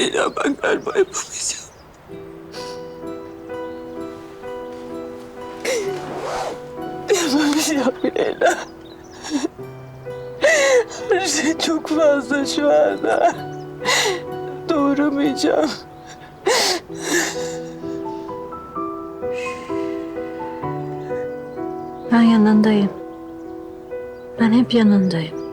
Leyla ben galiba yapamayacağım. Yapamayacağım Leyla. Her şey çok fazla şu anda. Doğuramayacağım. Ben yanındayım. Ben hep yanındayım.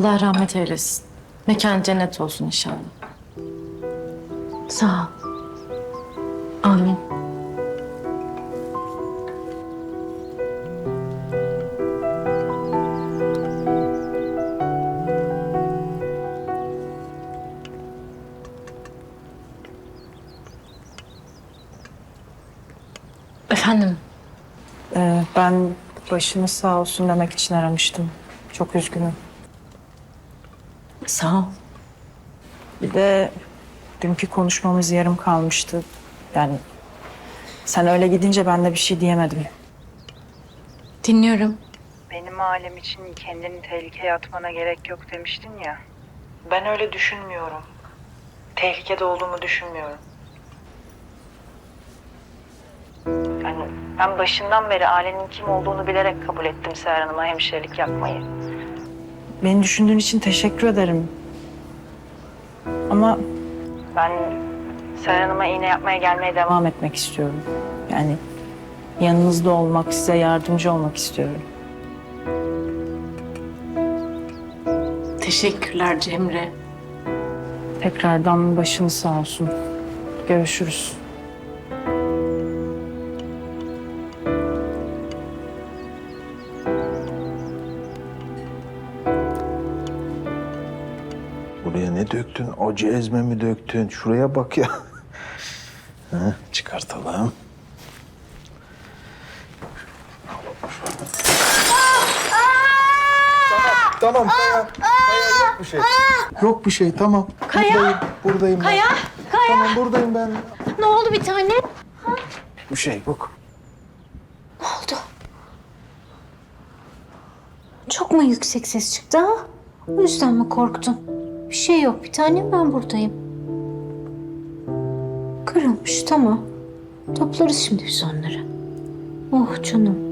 Allah rahmet eylesin. Mekan cennet olsun inşallah. Sağ ol. Amin. Efendim, Ee, ben başınız sağ olsun demek için aramıştım. Çok üzgünüm. Sağ ol. Bir de dünkü konuşmamız yarım kalmıştı. Yani sen öyle gidince ben de bir şey diyemedim. Dinliyorum. Benim alem için kendini tehlikeye atmana gerek yok demiştin ya. Ben öyle düşünmüyorum. Tehlikede olduğumu düşünmüyorum. Yani ben başından beri ailenin kim olduğunu bilerek kabul ettim Seher Hanım'a hemşirelik yapmayı. Beni düşündüğün için teşekkür ederim. Ama ben Seher Hanım'a iğne yapmaya gelmeye devam etmek istiyorum. Yani yanınızda olmak, size yardımcı olmak istiyorum. Teşekkürler Cemre. Tekrardan başınız sağ olsun. Görüşürüz. Döktün? Acı ezme mi döktün? Şuraya bak ya. Ha, çıkartalım. Tamam Kaya. Kaya yok bir şey. Yok bir şey tamam. Buradayım. Buradayım Kaya. Kaya. Tamam buradayım ben. Ne oldu bir tane? Bir şey yok. Çok mu yüksek ses çıktı ha? O yüzden mi korktun? Bir şey yok bir tanem ben buradayım. Kırılmış tamam. Toplarız şimdi biz onları. Oh canım.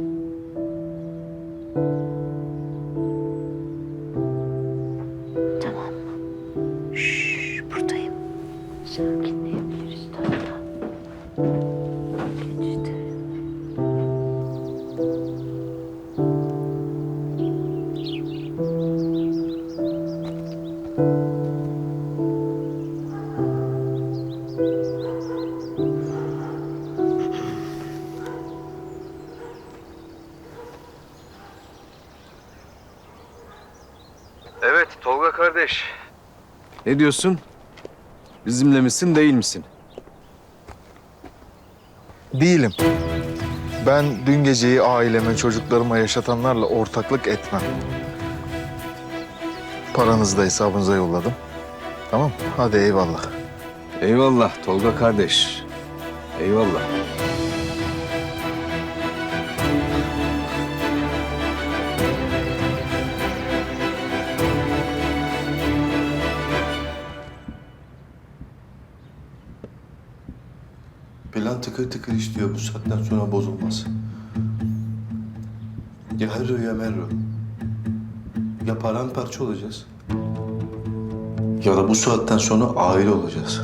Ne diyorsun? Bizimle misin değil misin? Değilim. Ben dün geceyi aileme, çocuklarıma yaşatanlarla ortaklık etmem. Paranızı da hesabınıza yolladım. Tamam Hadi eyvallah. Eyvallah Tolga kardeş. Eyvallah. Tıkır tıkır işliyor. Bu saatten sonra bozulmaz. Ya herro ya merro. Ya paramparça olacağız. Ya da bu saatten sonra aile olacağız.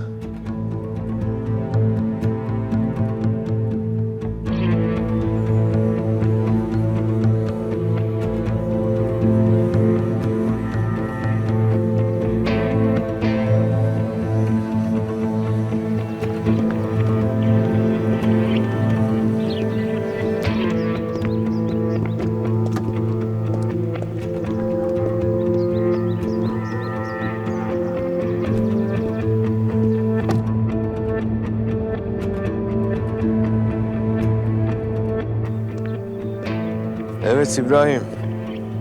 Evet İbrahim.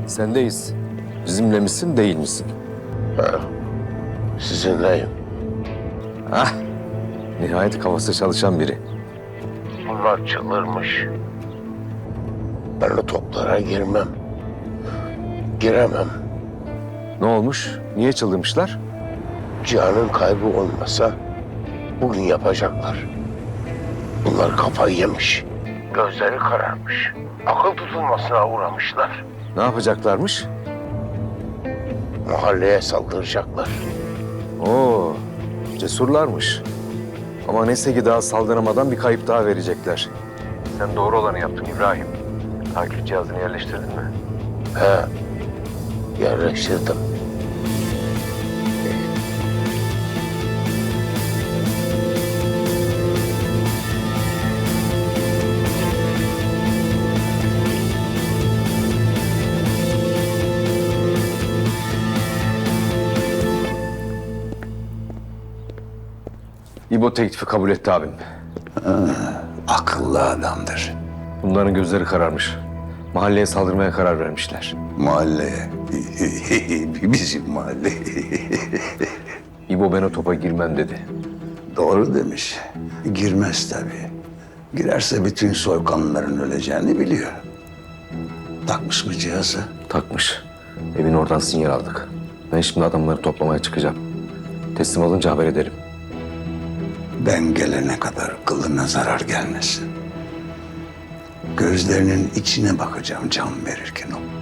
Sendeyiz. Bizimle misin değil misin? Sizinleyim. Hah. Nihayet kafası çalışan biri. Bunlar çıldırmış. Ben o toplara girmem. Giremem. Ne olmuş? Niye çıldırmışlar? Cihan'ın kaybı olmasa bugün yapacaklar. Bunlar kafayı yemiş. Gözleri kararmış. Akıl tutulmasına uğramışlar. Ne yapacaklarmış? Mahalleye saldıracaklar. Oo, cesurlarmış. Ama neyse ki daha saldıramadan bir kayıp daha verecekler. Sen doğru olanı yaptın İbrahim. Takip cihazını yerleştirdin mi? He, yerleştirdim. İbo teklifi kabul etti abim. Akıllı adamdır. Bunların gözleri kararmış. Mahalleye saldırmaya karar vermişler. Mahalleye. Bizim mahalle. İbo ben o topa girmem dedi. Doğru demiş. Girmez tabii. Girerse bütün soykanlıların öleceğini biliyor. Takmış mı cihazı? Takmış. Evin oradan sinyal aldık. Ben şimdi adamları toplamaya çıkacağım. Teslim alınca haber ederim. Ben gelene kadar kılına zarar gelmesin. Gözlerinin içine bakacağım can verirken o.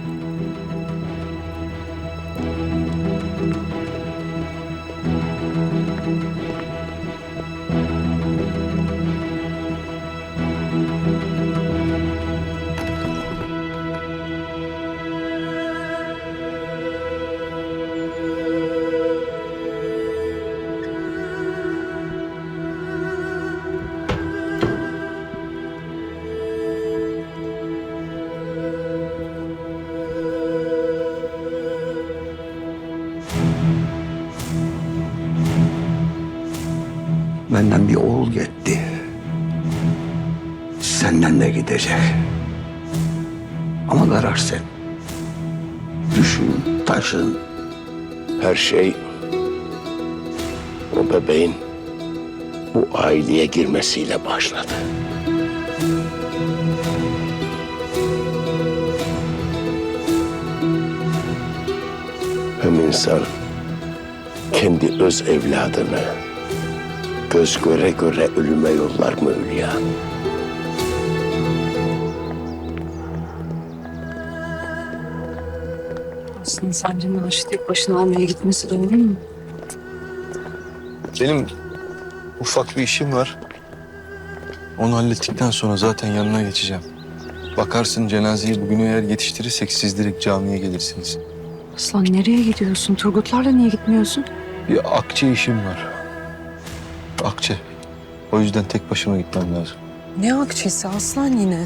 Benden bir oğul gitti. Senden de gidecek. Ama karar sen. Düşün, taşın. Her şey o bebeğin bu aileye girmesiyle başladı. Hem insan kendi öz evladını göz göre göre ölüme yollar mı Hülya? Aslında sence Naaş'ı tek başına almaya gitmesi doğru mu? Benim ufak bir işim var. Onu hallettikten sonra zaten yanına geçeceğim. Bakarsın cenazeyi bugün eğer yetiştirirsek siz direkt camiye gelirsiniz. Aslan nereye gidiyorsun? Turgutlarla niye gitmiyorsun? Bir akçe işim var. Akçe. O yüzden tek başıma gitmem lazım. Ne akçesi Aslan yine?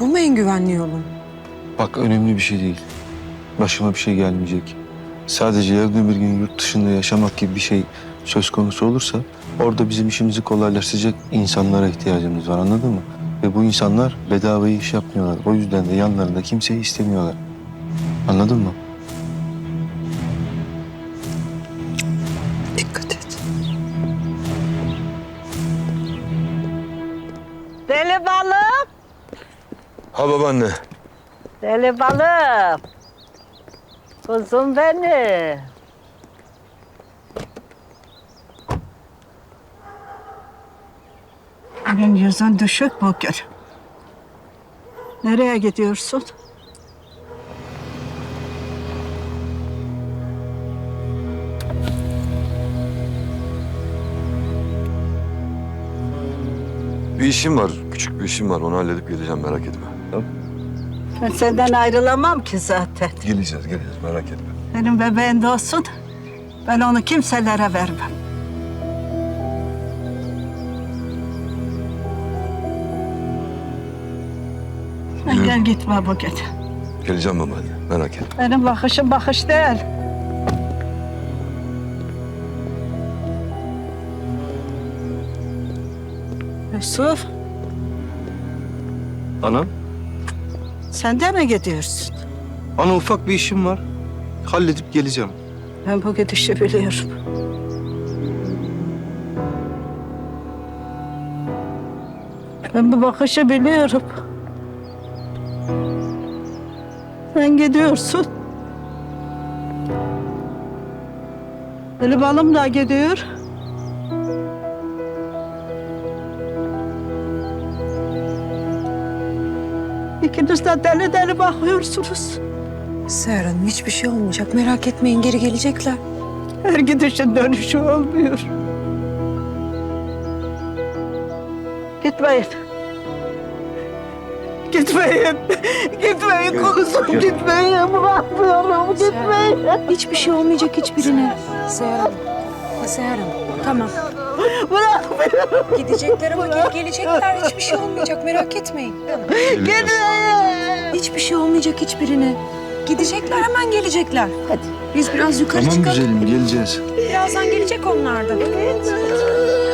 Bu mu en güvenli yolun? Bak önemli bir şey değil. Başıma bir şey gelmeyecek. Sadece yarın bir gün yurt dışında yaşamak gibi bir şey söz konusu olursa orada bizim işimizi kolaylaştıracak insanlara ihtiyacımız var anladın mı? Ve bu insanlar bedavaya iş yapmıyorlar. O yüzden de yanlarında kimseyi istemiyorlar. Anladın mı? Ha babaanne. deli balım. Kuzum beni. Senin yüzün düşük bugün. Nereye gidiyorsun? Bir işim var, küçük bir işim var. Onu halledip geleceğim merak etme. Tamam? Ben senden ayrılamam ki zaten. Geleceğiz, geleceğiz merak etme. Benim bebeğin de olsun. Ben onu kimselere vermem. Sen gel gitme bu gece. Geleceğim babaanne, merak etme. Benim bakışım bakış değil. Yusuf, Anam. Sen de mi gidiyorsun? Ana ufak bir işim var. Halledip geleceğim. Ben bu gidişi biliyorum. Ben bu bakışı biliyorum. Sen gidiyorsun. Balım da gidiyor. İkiniz de deli deli bakıyorsunuz. Seher Hanım hiçbir şey olmayacak. Merak etmeyin geri gelecekler. Her gidişin dönüşü olmuyor. Gitmeyin. Gitmeyin. Gitmeyin konuşum gitmeyin. Bırakmıyorum gitmeyin. Hiçbir şey olmayacak hiçbirine. Seher Hanım. Ha, Seher Hanım. Tamam. Bırakmıyorum. Gidecekler ama geri gelecekler. Hiçbir şey olmayacak merak etmeyin. Gitmeyin. Hiçbir şey olmayacak hiçbirine. Gidecekler hemen gelecekler. Hadi. Biz biraz yukarı Tamam çıkalım. güzelim geleceğiz. Birazdan gelecek onlar da. Hadi.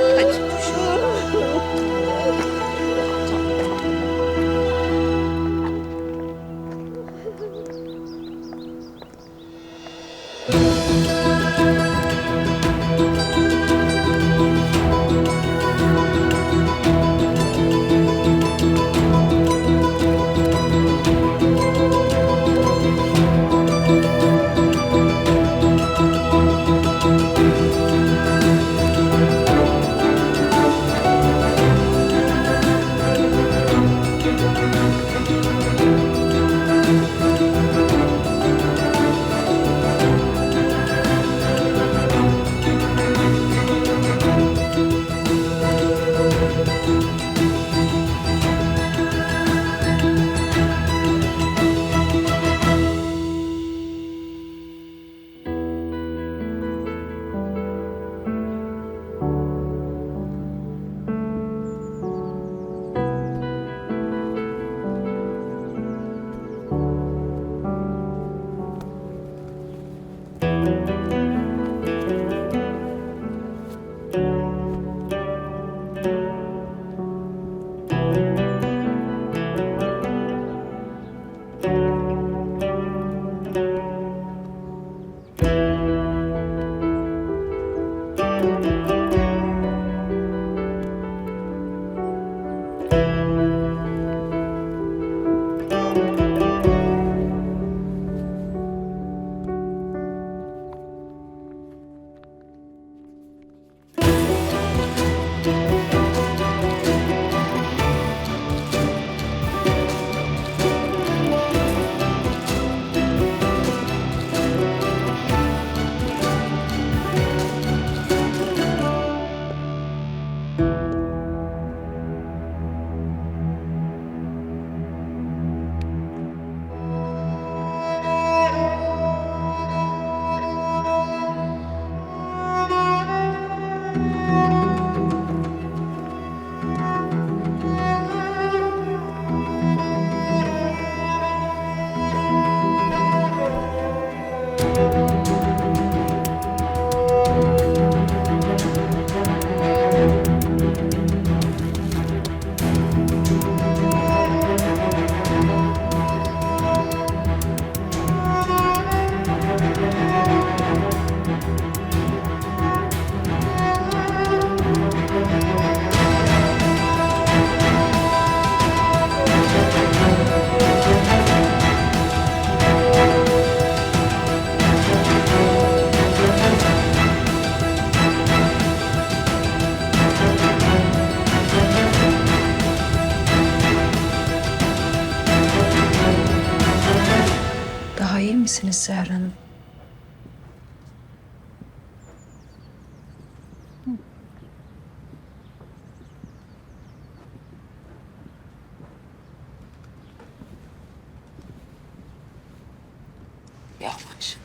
Yavaş.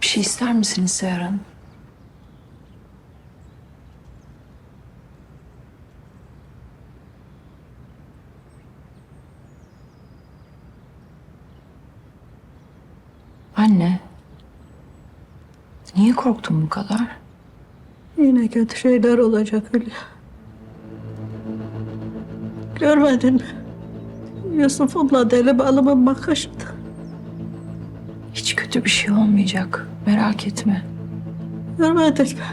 Bir şey ister misiniz Seher Hanım? Anne. Niye korktun bu kadar? Kötü şeyler olacak Hülya. Görmedin mi? Yusuf'umla deli balımın bakıştı. Hiç kötü bir şey olmayacak. Merak etme. Görmedin mi?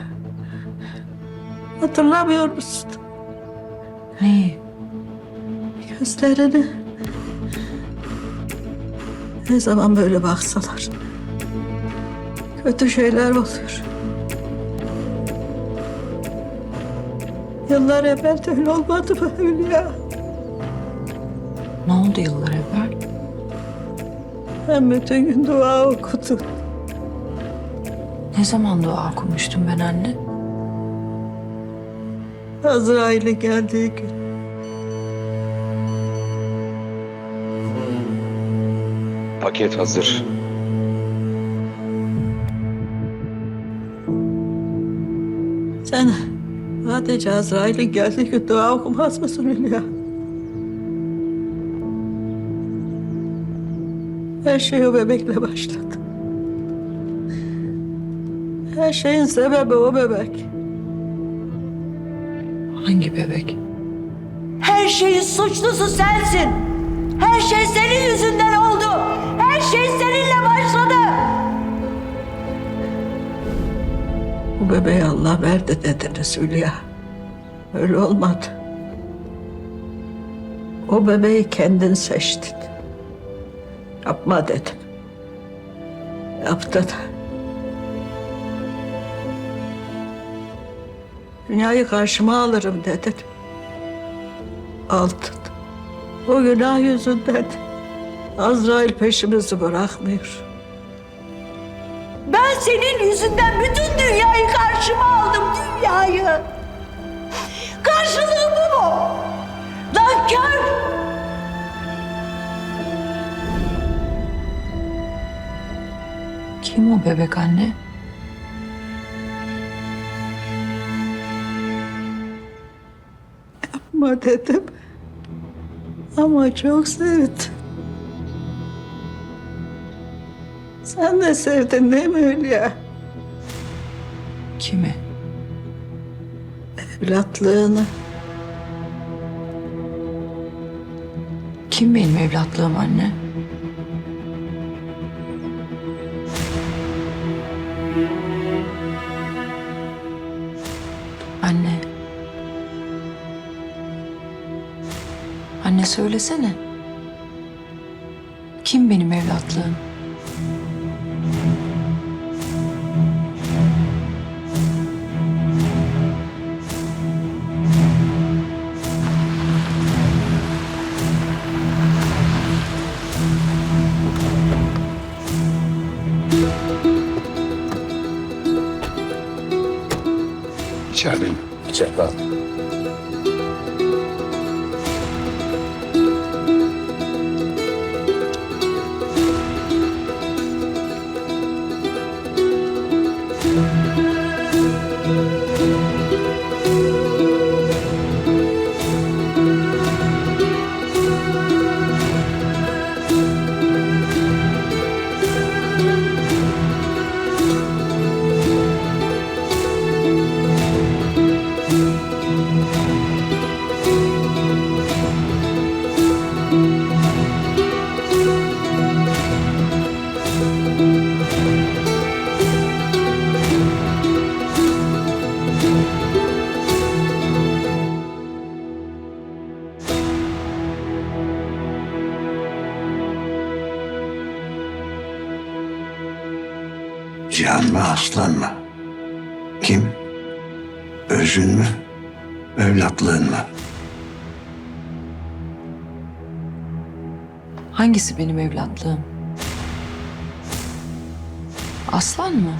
Hatırlamıyor musun? Neyi? Gözlerini. Ne zaman böyle baksalar. Kötü şeyler oluyor. Yıllar evvel de öyle olmadı mı Hülya? Ne oldu yıllar evvel? Ben bütün gün dua okudum. Ne zaman dua okumuştum ben anne? Azrail'in geldiği gün. Paket hazır. Sen sadece Azrail'in geldiği gün dua okumaz mısın Hülya? Her şey o bebekle başladı. Her şeyin sebebi o bebek. Hangi bebek? Her şeyin suçlusu sensin. Her şey senin yüzünden oldu. Her şey seninle bebeği Allah verdi dediniz Hülya. Öyle olmadı. O bebeği kendin seçtin. Yapma dedim. Yaptın. Dünyayı karşıma alırım dedin. Aldın. O günah yüzünden Azrail peşimizi bırakmıyor. Senin yüzünden bütün dünyayı karşıma aldım, dünyayı. Karşılığı bu mu? Nankör! Kim o bebek anne? Ama dedim. Ama çok sevdim. Sen de sevdin değil mi Hülya? Kimi? Evlatlığını. Kim benim evlatlığım anne? Anne. Anne söylesene. Kim benim evlatlığım? İçeride mi? İçeride abi. Cihan mı aslan mı? Kim? Özün mü? Evlatlığın mı? Hangisi benim evlatlığım? Aslan mı?